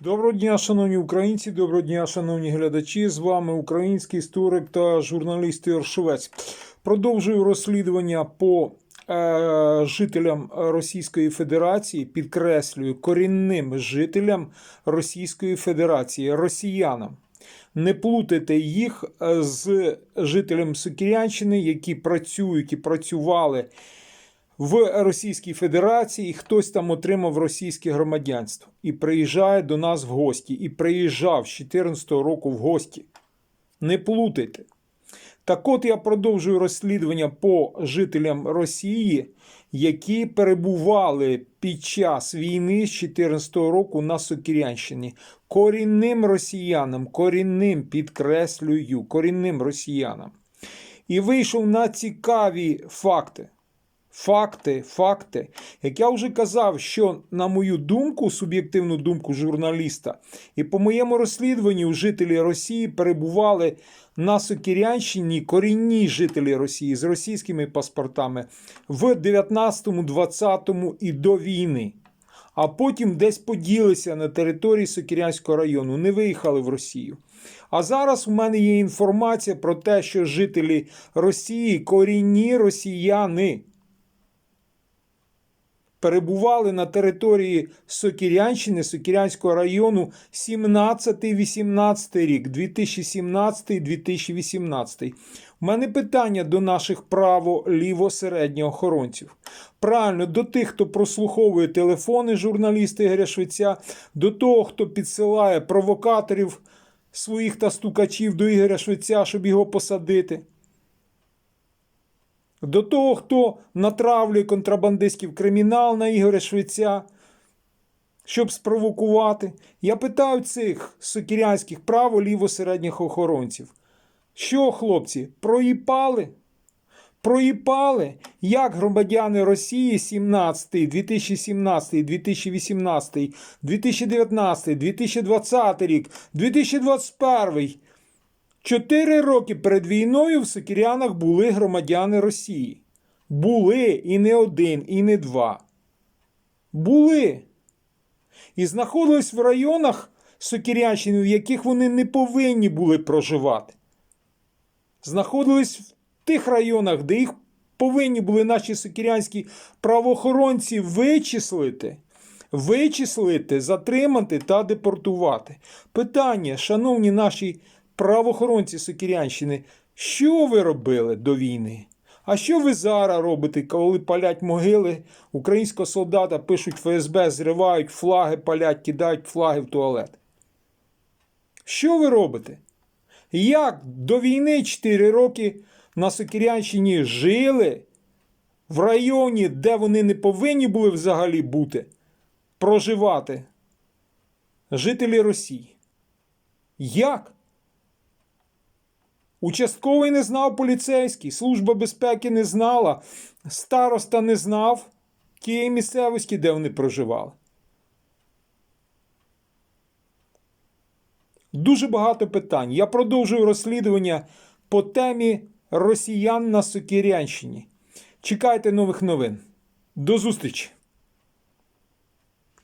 Доброго дня, шановні українці, доброго дня, шановні глядачі. З вами український історик та журналіст Ігор Швець. Продовжую розслідування по е, жителям Російської Федерації, підкреслюю, корінним жителям Російської Федерації, росіянам. Не плутайте їх е, з жителям Сокірянщини, які працюють і працювали в Російській Федерації, і хтось там отримав російське громадянство і приїжджає до нас в гості, і приїжджав з 2014 року в гості. Не плутайте. Так от я продовжую розслідування по жителям Росії, які перебували під час війни з 2014 року на Сокірянщині. Корінним росіянам, корінним підкреслюю, корінним росіянам. І вийшов на цікаві факти. Факти, факти. Як я вже казав, що на мою думку, суб'єктивну думку журналіста, і по моєму розслідуванню жителі Росії перебували на Сокірянщині, корінні жителі Росії з російськими паспортами в 19, 20 і до війни. А потім десь поділися на території Сокірянського району, не виїхали в Росію. А зараз у мене є інформація про те, що жителі Росії корінні росіяни перебували на території Сокірянщини, Сокірянського району 17-18 рік, 2017-2018. У мене питання до наших право-ліво-середньоохоронців. Правильно, до тих, хто прослуховує телефони журналіста Ігоря Швеця, до того, хто підсилає провокаторів своїх та стукачів до Ігоря Швеця, щоб його посадити. До того, хто натравлює контрабандистів кримінал на Ігоря Швеця, щоб спровокувати. Я питаю цих сокірянських право ліво середніх охоронців. Що, хлопці, проїпали? Проїпали, як громадяни Росії 17, 2017, 2018, 2019, 2020 рік, 2021 Чотири роки перед війною в Сокірянах були громадяни Росії. Були і не один, і не два. Були. І знаходились в районах Сокірянщини, в яких вони не повинні були проживати. Знаходились в тих районах, де їх повинні були наші сокірянські правоохоронці вичислити. Вичислити, затримати та депортувати. Питання, шановні наші правоохоронці Сокірянщини, що ви робили до війни? А що ви зараз робите, коли палять могили українського солдата, пишуть ФСБ, зривають флаги, палять, кидають флаги в туалет? Що ви робите? Як до війни 4 роки на Сокірянщині жили в районі, де вони не повинні були взагалі бути, проживати жителі Росії? Як? Участковий не знав поліцейський, Служба безпеки не знала, староста не знав тієї місцевості, де вони проживали. Дуже багато питань. Я продовжую розслідування по темі росіян на Сокірянщині. Чекайте нових новин. До зустрічі!